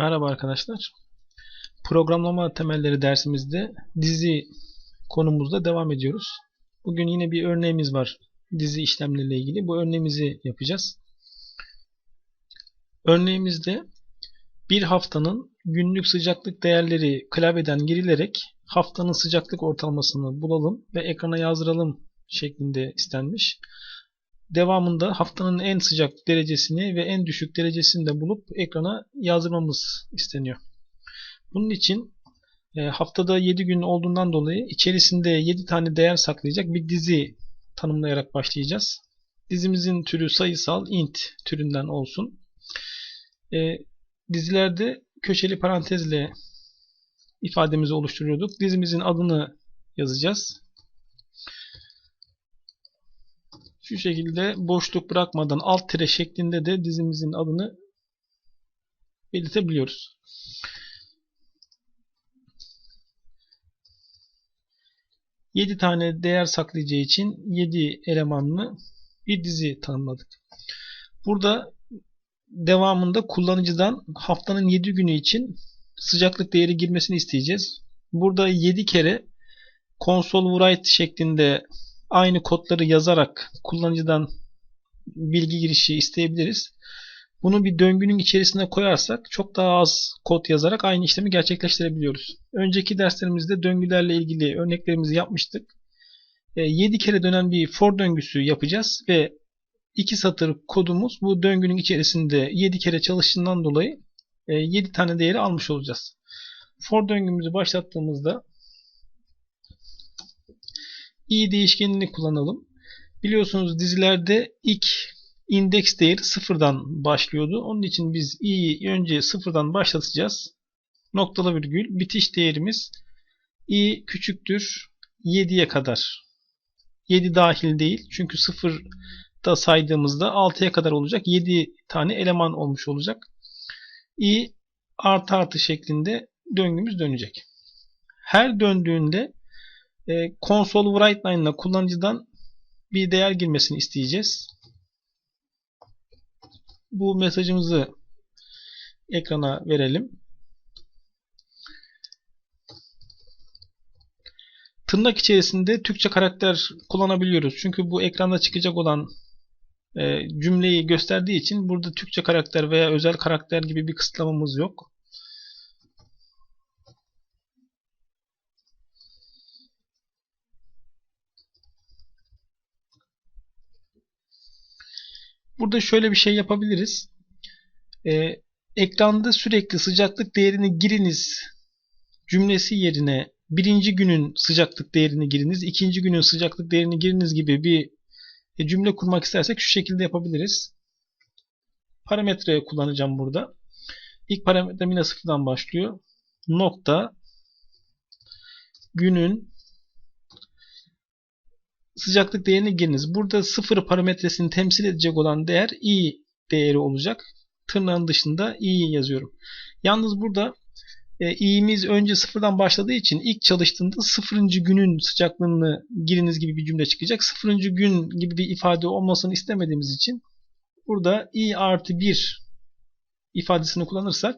Merhaba arkadaşlar. Programlama temelleri dersimizde dizi konumuzda devam ediyoruz. Bugün yine bir örneğimiz var dizi işlemleriyle ilgili. Bu örneğimizi yapacağız. Örneğimizde bir haftanın günlük sıcaklık değerleri klavyeden girilerek haftanın sıcaklık ortalamasını bulalım ve ekrana yazdıralım şeklinde istenmiş. Devamında haftanın en sıcak derecesini ve en düşük derecesini de bulup ekrana yazdırmamız isteniyor. Bunun için e, haftada 7 gün olduğundan dolayı içerisinde 7 tane değer saklayacak bir dizi tanımlayarak başlayacağız. Dizimizin türü sayısal int türünden olsun. E, dizilerde köşeli parantezle ifademizi oluşturuyorduk. Dizimizin adını yazacağız. Şu şekilde boşluk bırakmadan alt tire şeklinde de dizimizin adını belirtebiliyoruz. Yedi tane değer saklayacağı için 7 elemanlı bir dizi tanımladık. Burada devamında kullanıcıdan haftanın 7 günü için sıcaklık değeri girmesini isteyeceğiz. Burada 7 kere console write şeklinde aynı kodları yazarak kullanıcıdan bilgi girişi isteyebiliriz. Bunu bir döngünün içerisine koyarsak çok daha az kod yazarak aynı işlemi gerçekleştirebiliyoruz. Önceki derslerimizde döngülerle ilgili örneklerimizi yapmıştık. 7 e, kere dönen bir for döngüsü yapacağız ve 2 satır kodumuz bu döngünün içerisinde 7 kere çalıştığından dolayı 7 e, tane değeri almış olacağız. For döngümüzü başlattığımızda i değişkenini kullanalım. Biliyorsunuz dizilerde ilk indeks değeri sıfırdan başlıyordu. Onun için biz i'yi önce sıfırdan başlatacağız. Noktalı virgül bitiş değerimiz i küçüktür 7'ye kadar. 7 dahil değil. Çünkü 0 da saydığımızda 6'ya kadar olacak. 7 tane eleman olmuş olacak. i artı artı şeklinde döngümüz dönecek. Her döndüğünde e, console write line ile kullanıcıdan bir değer girmesini isteyeceğiz. Bu mesajımızı ekrana verelim. Tırnak içerisinde Türkçe karakter kullanabiliyoruz. Çünkü bu ekranda çıkacak olan e, cümleyi gösterdiği için burada Türkçe karakter veya özel karakter gibi bir kısıtlamamız yok. Burada şöyle bir şey yapabiliriz. Ee, ekranda sürekli sıcaklık değerini giriniz cümlesi yerine birinci günün sıcaklık değerini giriniz, ikinci günün sıcaklık değerini giriniz gibi bir e, cümle kurmak istersek şu şekilde yapabiliriz. Parametre kullanacağım burada. İlk parametrem yine sıfırdan başlıyor. Nokta günün sıcaklık değerini giriniz. Burada sıfır parametresini temsil edecek olan değer i değeri olacak. Tırnağın dışında i yazıyorum. Yalnız burada e, i'miz önce sıfırdan başladığı için ilk çalıştığında sıfırıncı günün sıcaklığını giriniz gibi bir cümle çıkacak. Sıfırıncı gün gibi bir ifade olmasını istemediğimiz için burada i artı 1 ifadesini kullanırsak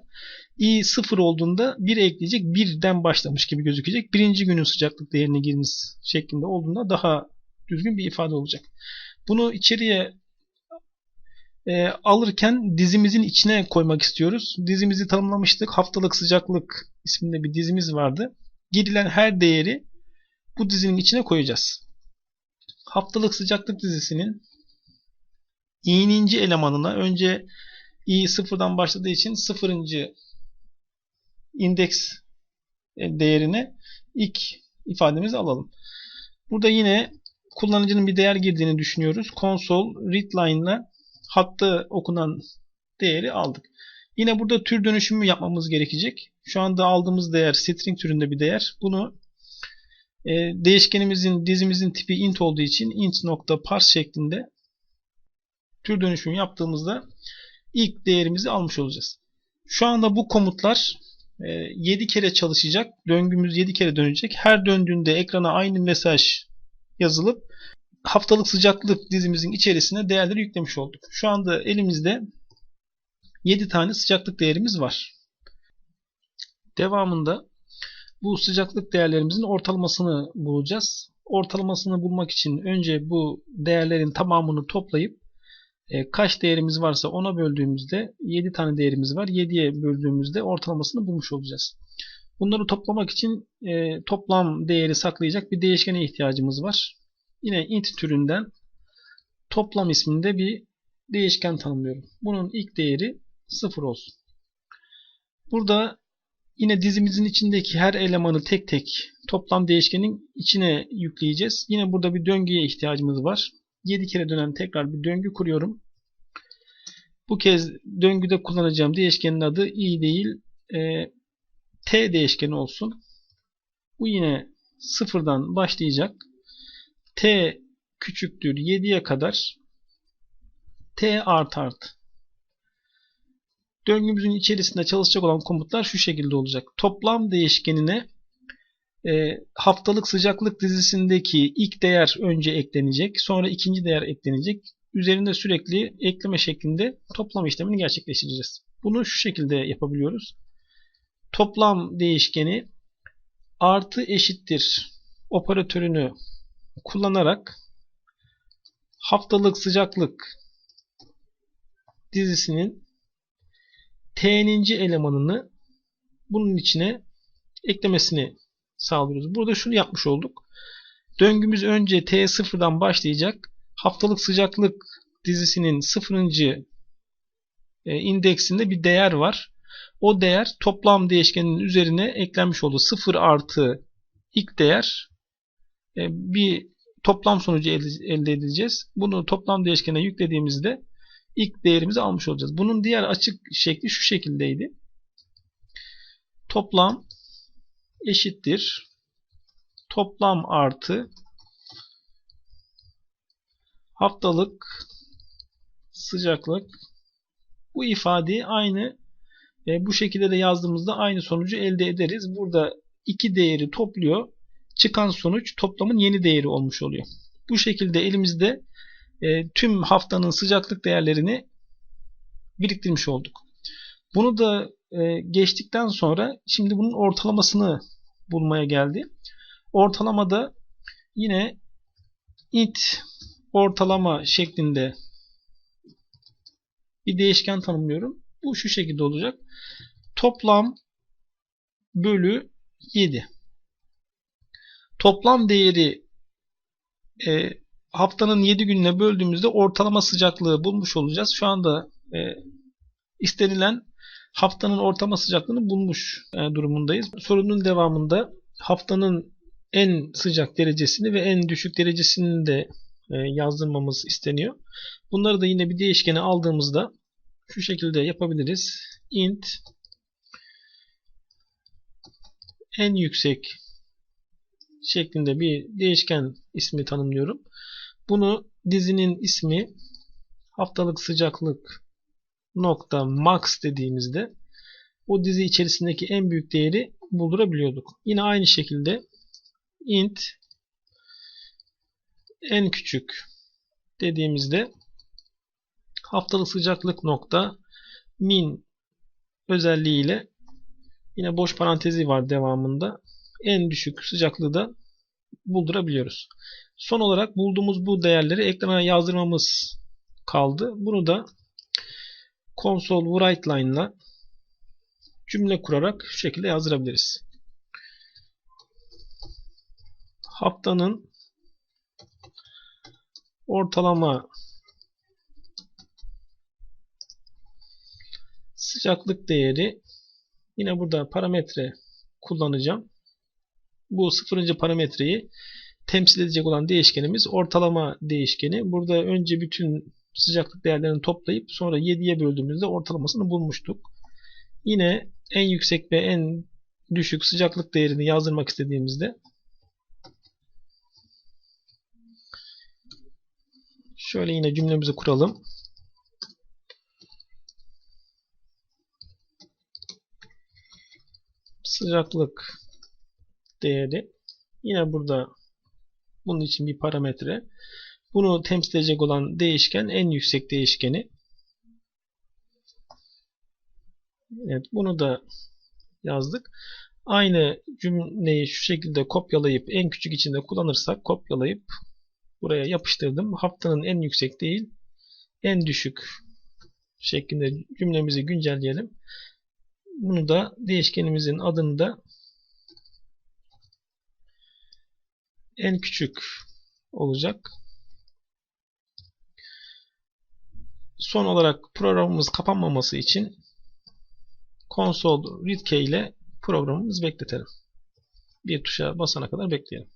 i sıfır olduğunda 1 ekleyecek birden başlamış gibi gözükecek. Birinci günün sıcaklık değerini giriniz şeklinde olduğunda daha düzgün bir ifade olacak. Bunu içeriye e, alırken dizimizin içine koymak istiyoruz. Dizimizi tanımlamıştık. Haftalık sıcaklık isminde bir dizimiz vardı. Girilen her değeri bu dizinin içine koyacağız. Haftalık sıcaklık dizisinin i'ninci elemanına önce i sıfırdan başladığı için sıfırıncı indeks e, değerine ilk ifademizi alalım. Burada yine kullanıcının bir değer girdiğini düşünüyoruz. Console readline ile hatta okunan değeri aldık. Yine burada tür dönüşümü yapmamız gerekecek. Şu anda aldığımız değer string türünde bir değer. Bunu e, değişkenimizin dizimizin tipi int olduğu için int nokta parse şeklinde tür dönüşümü yaptığımızda ilk değerimizi almış olacağız. Şu anda bu komutlar e, 7 kere çalışacak. Döngümüz 7 kere dönecek. Her döndüğünde ekrana aynı mesaj yazılıp haftalık sıcaklık dizimizin içerisine değerleri yüklemiş olduk. Şu anda elimizde 7 tane sıcaklık değerimiz var. Devamında bu sıcaklık değerlerimizin ortalamasını bulacağız. Ortalamasını bulmak için önce bu değerlerin tamamını toplayıp e, kaç değerimiz varsa ona böldüğümüzde 7 tane değerimiz var. 7'ye böldüğümüzde ortalamasını bulmuş olacağız. Bunları toplamak için e, toplam değeri saklayacak bir değişkene ihtiyacımız var. Yine int türünden toplam isminde bir değişken tanımlıyorum. Bunun ilk değeri 0 olsun. Burada yine dizimizin içindeki her elemanı tek tek toplam değişkenin içine yükleyeceğiz. Yine burada bir döngüye ihtiyacımız var. 7 kere dönen tekrar bir döngü kuruyorum. Bu kez döngüde kullanacağım değişkenin adı i değil e, t değişkeni olsun. Bu yine sıfırdan başlayacak. t küçüktür 7'ye kadar t art art. Döngümüzün içerisinde çalışacak olan komutlar şu şekilde olacak. Toplam değişkenine e, haftalık sıcaklık dizisindeki ilk değer önce eklenecek. Sonra ikinci değer eklenecek. Üzerinde sürekli ekleme şeklinde toplam işlemini gerçekleştireceğiz. Bunu şu şekilde yapabiliyoruz. Toplam değişkeni artı eşittir operatörünü kullanarak haftalık sıcaklık dizisinin t'ninci elemanını bunun içine eklemesini sağlıyoruz. Burada şunu yapmış olduk. Döngümüz önce t sıfırdan başlayacak. Haftalık sıcaklık dizisinin sıfırıncı e, indeksinde bir değer var. O değer toplam değişkeninin üzerine eklenmiş oldu. 0 artı ilk değer e, bir toplam sonucu elde edeceğiz. Bunu toplam değişkene yüklediğimizde ilk değerimizi almış olacağız. Bunun diğer açık şekli şu şekildeydi. Toplam eşittir. Toplam artı haftalık sıcaklık bu ifadeyi aynı e, bu şekilde de yazdığımızda aynı sonucu elde ederiz. Burada iki değeri topluyor. Çıkan sonuç toplamın yeni değeri olmuş oluyor. Bu şekilde elimizde e, tüm haftanın sıcaklık değerlerini biriktirmiş olduk. Bunu da e, geçtikten sonra şimdi bunun ortalamasını bulmaya geldi. Ortalamada yine int ortalama şeklinde bir değişken tanımlıyorum. Bu şu şekilde olacak. Toplam bölü 7. Toplam değeri e, haftanın 7 gününe böldüğümüzde ortalama sıcaklığı bulmuş olacağız. Şu anda e, istenilen haftanın ortalama sıcaklığını bulmuş e, durumundayız. Sorunun devamında haftanın en sıcak derecesini ve en düşük derecesini de e, yazdırmamız isteniyor. Bunları da yine bir değişkene aldığımızda şu şekilde yapabiliriz. int en yüksek şeklinde bir değişken ismi tanımlıyorum. Bunu dizinin ismi haftalık sıcaklık nokta max dediğimizde o dizi içerisindeki en büyük değeri buldurabiliyorduk. Yine aynı şekilde int en küçük dediğimizde haftalık sıcaklık nokta min özelliğiyle yine boş parantezi var devamında. En düşük sıcaklığı da buldurabiliyoruz. Son olarak bulduğumuz bu değerleri ekrana yazdırmamız kaldı. Bunu da console write line ile cümle kurarak şu şekilde yazdırabiliriz. Haftanın ortalama sıcaklık değeri yine burada parametre kullanacağım. Bu sıfırıncı parametreyi temsil edecek olan değişkenimiz ortalama değişkeni. Burada önce bütün sıcaklık değerlerini toplayıp sonra 7'ye böldüğümüzde ortalamasını bulmuştuk. Yine en yüksek ve en düşük sıcaklık değerini yazdırmak istediğimizde şöyle yine cümlemizi kuralım. Sıcaklık değeri yine burada bunun için bir parametre. Bunu temsil edecek olan değişken en yüksek değişkeni. Evet, bunu da yazdık. Aynı cümleyi şu şekilde kopyalayıp en küçük içinde kullanırsak kopyalayıp buraya yapıştırdım. Haftanın en yüksek değil en düşük şeklinde cümlemizi güncelleyelim. Bunu da değişkenimizin adını da en küçük olacak. Son olarak programımız kapanmaması için console read key ile programımızı bekletelim. Bir tuşa basana kadar bekleyelim.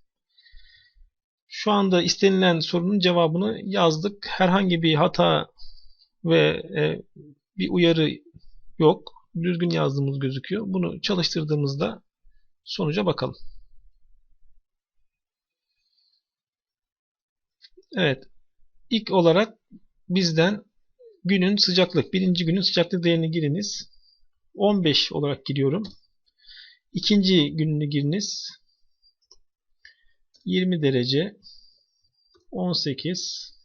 Şu anda istenilen sorunun cevabını yazdık. Herhangi bir hata ve e, bir uyarı yok. Düzgün yazdığımız gözüküyor. Bunu çalıştırdığımızda sonuca bakalım. Evet. İlk olarak bizden günün sıcaklık. Birinci günün sıcaklık değerini giriniz. 15 olarak giriyorum. İkinci gününü giriniz. 20 derece. 18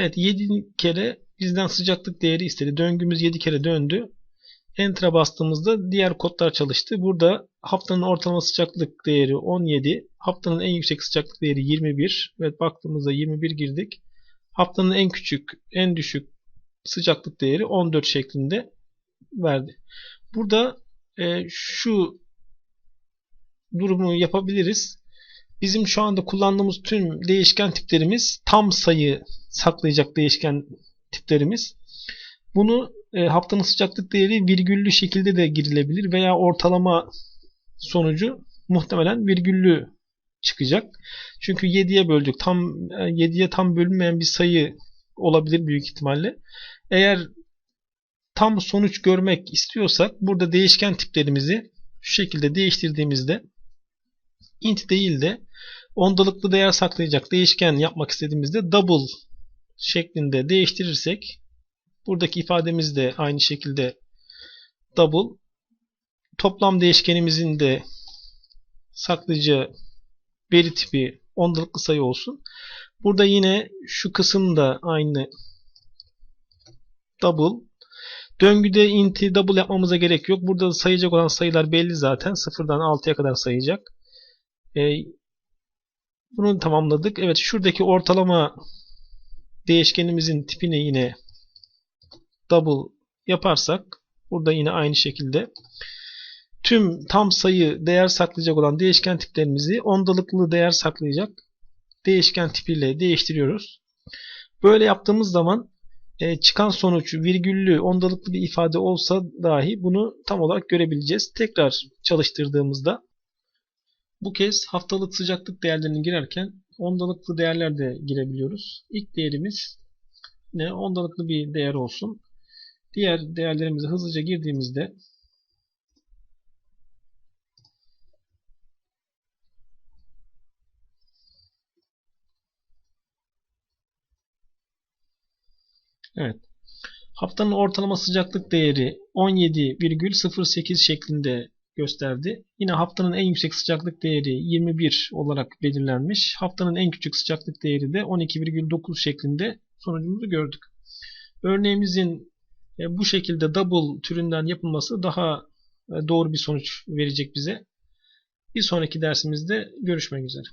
Evet 7 kere bizden sıcaklık değeri istedi. Döngümüz 7 kere döndü. Enter'a bastığımızda diğer kodlar çalıştı. Burada haftanın ortalama sıcaklık değeri 17. Haftanın en yüksek sıcaklık değeri 21. Evet baktığımızda 21 girdik. Haftanın en küçük, en düşük sıcaklık değeri 14 şeklinde verdi. Burada e, şu durumu yapabiliriz. Bizim şu anda kullandığımız tüm değişken tiplerimiz tam sayı saklayacak değişken tiplerimiz. Bunu e, haftanın sıcaklık değeri virgüllü şekilde de girilebilir veya ortalama sonucu muhtemelen virgüllü çıkacak. Çünkü 7'ye böldük. Tam 7'ye e, tam bölünmeyen bir sayı olabilir büyük ihtimalle. Eğer tam sonuç görmek istiyorsak burada değişken tiplerimizi şu şekilde değiştirdiğimizde int değil de ondalıklı değer saklayacak değişken yapmak istediğimizde double şeklinde değiştirirsek buradaki ifademiz de aynı şekilde double toplam değişkenimizin de saklayacağı veri tipi ondalıklı sayı olsun. Burada yine şu kısım da aynı double Döngüde int'i double yapmamıza gerek yok. Burada sayacak olan sayılar belli zaten. Sıfırdan 6'ya kadar sayacak. E, bunu tamamladık. Evet şuradaki ortalama değişkenimizin tipini yine double yaparsak burada yine aynı şekilde tüm tam sayı değer saklayacak olan değişken tiplerimizi ondalıklı değer saklayacak değişken tipiyle değiştiriyoruz. Böyle yaptığımız zaman e, çıkan sonuç virgüllü, ondalıklı bir ifade olsa dahi bunu tam olarak görebileceğiz. Tekrar çalıştırdığımızda bu kez haftalık sıcaklık değerlerini girerken ondalıklı değerler de girebiliyoruz. İlk değerimiz ne? Ondalıklı bir değer olsun. Diğer değerlerimizi hızlıca girdiğimizde Evet. Haftanın ortalama sıcaklık değeri 17,08 şeklinde gösterdi. Yine haftanın en yüksek sıcaklık değeri 21 olarak belirlenmiş. Haftanın en küçük sıcaklık değeri de 12,9 şeklinde sonucumuzu gördük. Örneğimizin e, bu şekilde double türünden yapılması daha e, doğru bir sonuç verecek bize. Bir sonraki dersimizde görüşmek üzere.